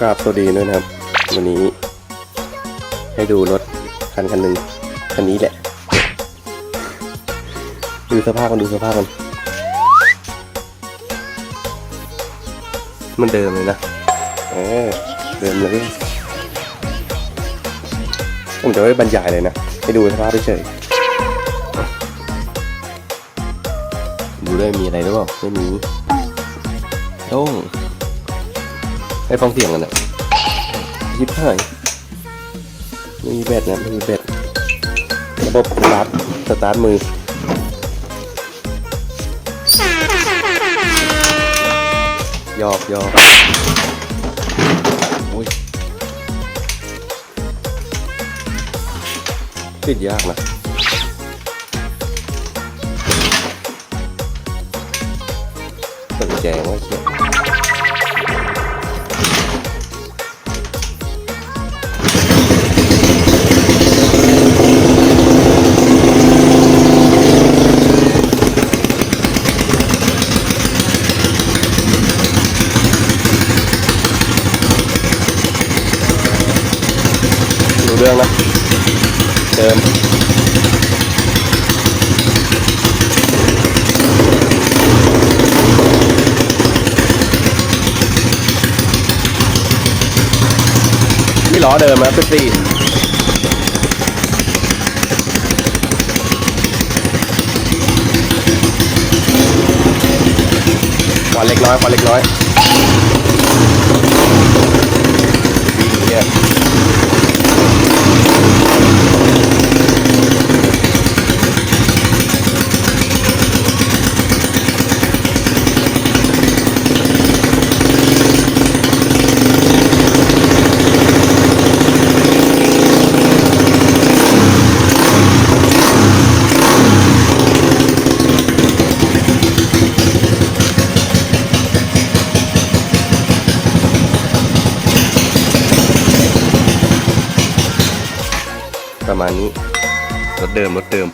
กราบสวัสดีด้วยนะครับ วันนี้ ให้ดูรถคันคันหนึ่งคันนี้แหละ ดูสภาพกันดูสภาพกันมันเดิมเลยนะเออเดิมเลยผมจะไม่บรรยายเลยนะ ให้ดูสภาพเฉยดูด้วยมีอะไรหรือเปล่าไม่มีโล่ง ให้ฟังเสียงกันนะยิบหายไม่มีแบตนะไม่มีแบตระบบสตาร์ทสตาร์ทมือยอกยอกอุ้ยติดยากนะเปิดกุญแจว่าเชีย ดูเรื่องนะเดิมนี่ล้อเดิมนะสิบสี่ควันเล็กน้อยควันเล็กน้อย ประมาณนี้รถเดิมรถเดิม